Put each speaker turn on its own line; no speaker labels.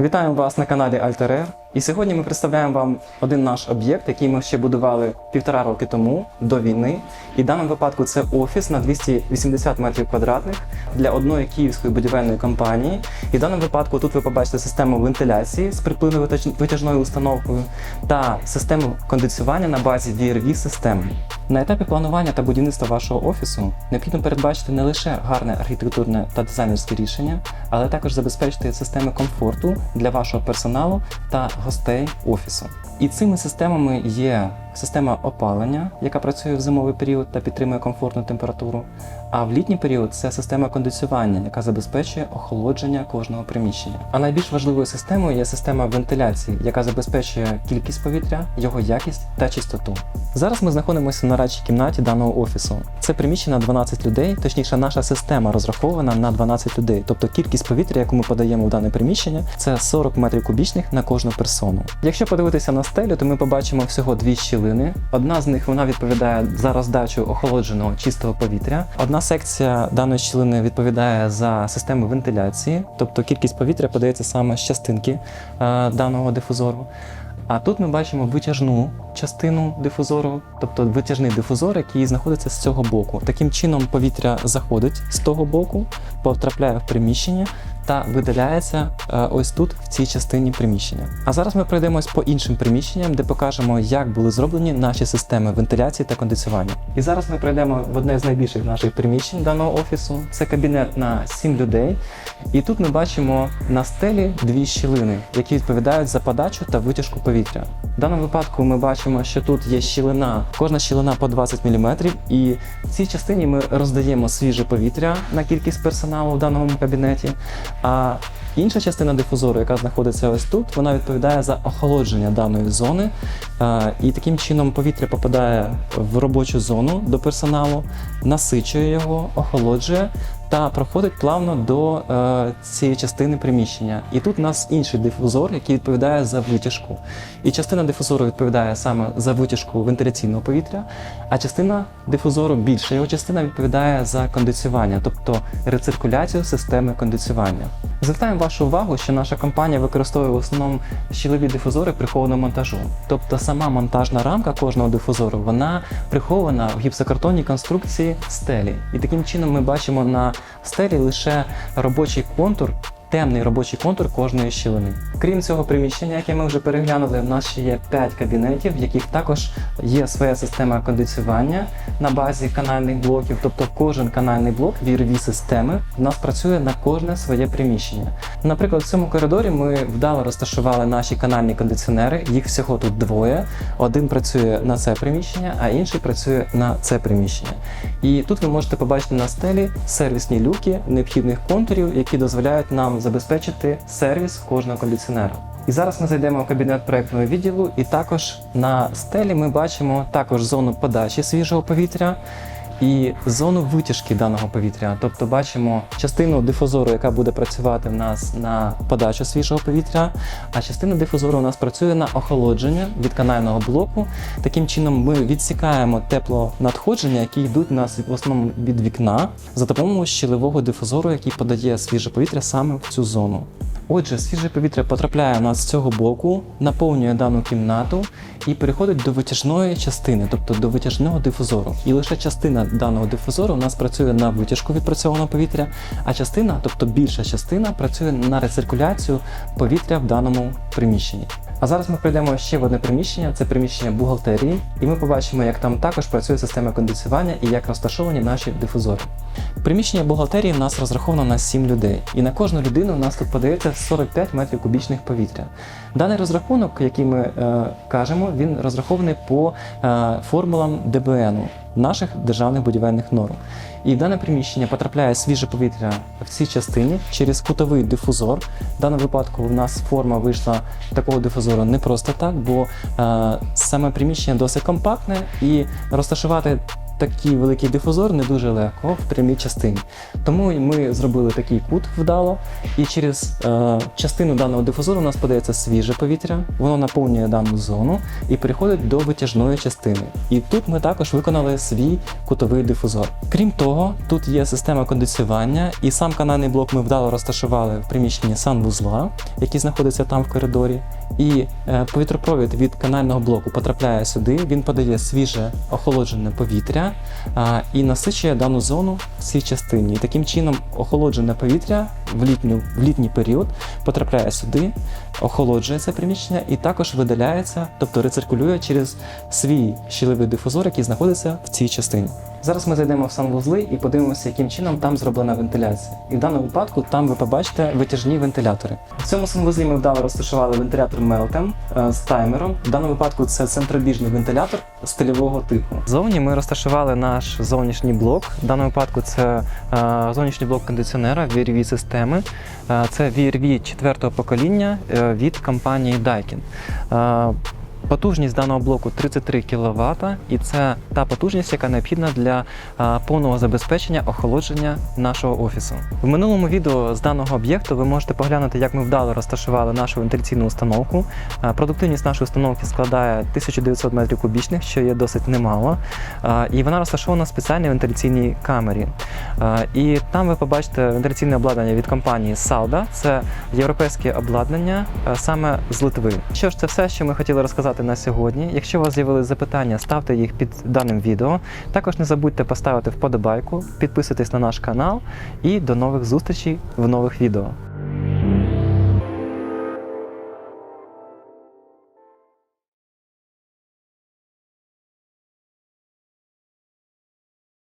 Вітаємо вас на каналі Alter І сьогодні ми представляємо вам один наш об'єкт, який ми ще будували півтора роки тому до війни. І в даному випадку це офіс на 280 метрів квадратних для одної київської будівельної компанії. І в даному випадку тут ви побачите систему вентиляції з приплинною витяжною установкою та систему кондиціювання на базі VRV системи. На етапі планування та будівництва вашого офісу необхідно передбачити не лише гарне архітектурне та дизайнерське рішення, але також забезпечити системи комфорту для вашого персоналу та гостей офісу. І цими системами є система опалення, яка працює в зимовий період та підтримує комфортну температуру. А в літній період це система кондиціювання, яка забезпечує охолодження кожного приміщення. А найбільш важливою системою є система вентиляції, яка забезпечує кількість повітря, його якість та чистоту. Зараз ми знаходимося на радчій кімнаті даного офісу. Це приміщення 12 людей, точніше, наша система розрахована на 12 людей. Тобто кількість повітря, яку ми подаємо в дане приміщення, це 40 метрів кубічних на кожну персону. Якщо подивитися на стелю, то ми побачимо всього дві щілини. Одна з них вона відповідає за роздачу охолодженого чистого повітря. Одна секція даної щілини відповідає за систему вентиляції, тобто кількість повітря подається саме з частинки е, даного дифузору. А тут ми бачимо витяжну частину дифузору, тобто витяжний дифузор, який знаходиться з цього боку. Таким чином повітря заходить з того боку, потрапляє в приміщення та видаляється е, ось тут, в цій частині приміщення. А зараз ми пройдемось по іншим приміщенням, де покажемо, як були зроблені наші системи вентиляції та кондиціювання. І зараз ми пройдемо в одне з найбільших наших приміщень даного офісу. Це кабінет на 7 людей. І тут ми бачимо на стелі дві щілини, які відповідають за подачу та витяжку повітря. В даному випадку ми бачимо, що тут є щілина, кожна щілина по 20 мм, і в цій частині ми роздаємо свіже повітря на кількість персоналу в даному кабінеті. А інша частина дифузору, яка знаходиться ось тут, вона відповідає за охолодження даної зони. І таким чином повітря попадає в робочу зону до персоналу, насичує його, охолоджує та проходить плавно до е, цієї частини приміщення. І тут у нас інший дифузор, який відповідає за витяжку. І частина дифузору відповідає саме за витяжку вентиляційного повітря, а частина дифузору, більша його частина відповідає за кондиціювання, тобто рециркуляцію системи кондиціювання. Звертаємо вашу увагу, що наша компанія використовує в основному щілові дифузори прихованого монтажу. Тобто сама монтажна рамка кожного дифузору вона прихована в гіпсокартонній конструкції стелі. І таким чином ми бачимо на стелі лише робочий контур. Темний робочий контур кожної щілини. Крім цього приміщення, яке ми вже переглянули, в нас ще є 5 кабінетів, в яких також є своя система кондиціювання на базі канальних блоків. Тобто кожен канальний блок VRV системи в нас працює на кожне своє приміщення. Наприклад, в цьому коридорі ми вдало розташували наші канальні кондиціонери. Їх всього тут двоє. Один працює на це приміщення, а інший працює на це приміщення. І тут ви можете побачити на стелі сервісні люки необхідних контурів, які дозволяють нам забезпечити сервіс кожного кондиціонера. І зараз ми зайдемо в кабінет проектного відділу, і також на стелі ми бачимо також зону подачі свіжого повітря і зону витяжки даного повітря. Тобто бачимо частину дифузору, яка буде працювати в нас на подачу свіжого повітря, а частина дифузору у нас працює на охолодження від канального блоку. Таким чином ми відсікаємо теплонадходження, які йдуть у нас в основному від вікна за допомогою щілевого дифузору, який подає свіже повітря саме в цю зону. Отже, свіже повітря потрапляє у нас з цього боку, наповнює дану кімнату і переходить до витяжної частини, тобто до витяжного дифузору. І лише частина даного дифузору у нас працює на витяжку відпрацьованого повітря, а частина, тобто більша частина, працює на рециркуляцію повітря в даному приміщенні. А зараз ми прийдемо ще в одне приміщення, це приміщення бухгалтерії, і ми побачимо, як там також працює система кондиціювання і як розташовані наші дифузори. Приміщення бухгалтерії в нас розраховано на 7 людей, і на кожну людину в нас тут подається 45 метрів кубічних повітря. Даний розрахунок, який ми е, кажемо, він розрахований по е, формулам ДБН наших державних будівельних норм. І дане приміщення потрапляє свіже повітря в цій частині через кутовий дифузор. В даному випадку в нас форма вийшла такого дифузору не просто так, бо е, саме приміщення досить компактне і розташувати такий великий дифузор не дуже легко в прямій частині. Тому ми зробили такий кут вдало, і через е, частину даного дифузору у нас подається свіже повітря, воно наповнює дану зону і переходить до витяжної частини. І тут ми також виконали свій кутовий дифузор. Крім того, тут є система кондиціювання, і сам канальний блок ми вдало розташували в приміщенні санвузла, який знаходиться там в коридорі. І е, повітропровід від канального блоку потрапляє сюди, він подає свіже охолоджене повітря і насичує дану зону в цій частині. І таким чином охолоджене повітря в, літню, в літній період потрапляє сюди, охолоджує це приміщення і також видаляється, тобто рециркулює через свій щілевий дифузор, який знаходиться в цій частині. Зараз ми зайдемо в санвузли і подивимося, яким чином там зроблена вентиляція. І в даному випадку там ви побачите витяжні вентилятори. В цьому санвузлі ми вдало розташували вентилятор Meltem е, з таймером. В даному випадку це центробіжний вентилятор стильового типу. Зовні ми розташували наш зовнішній блок. В даному випадку це е, зовнішній блок кондиціонера VRV системи. Е, це VRV четвертого покоління від компанії Daikin. Потужність даного блоку 33 кВт, і це та потужність, яка необхідна для повного забезпечення охолодження нашого офісу. В минулому відео з даного об'єкту ви можете поглянути, як ми вдало розташували нашу вентиляційну установку. Продуктивність нашої установки складає 1900 метрів кубічних, що є досить немало. І вона розташована в спеціальній вентиляційній камері. І там ви побачите вентиляційне обладнання від компанії Sauda. Це європейське обладнання саме з Литви. Що ж, це все, що ми хотіли розказати на сьогодні. Якщо у вас з'явилися запитання, ставте їх під даним відео. Також не забудьте поставити вподобайку, підписуйтесь на наш канал і до нових зустрічей в нових відео.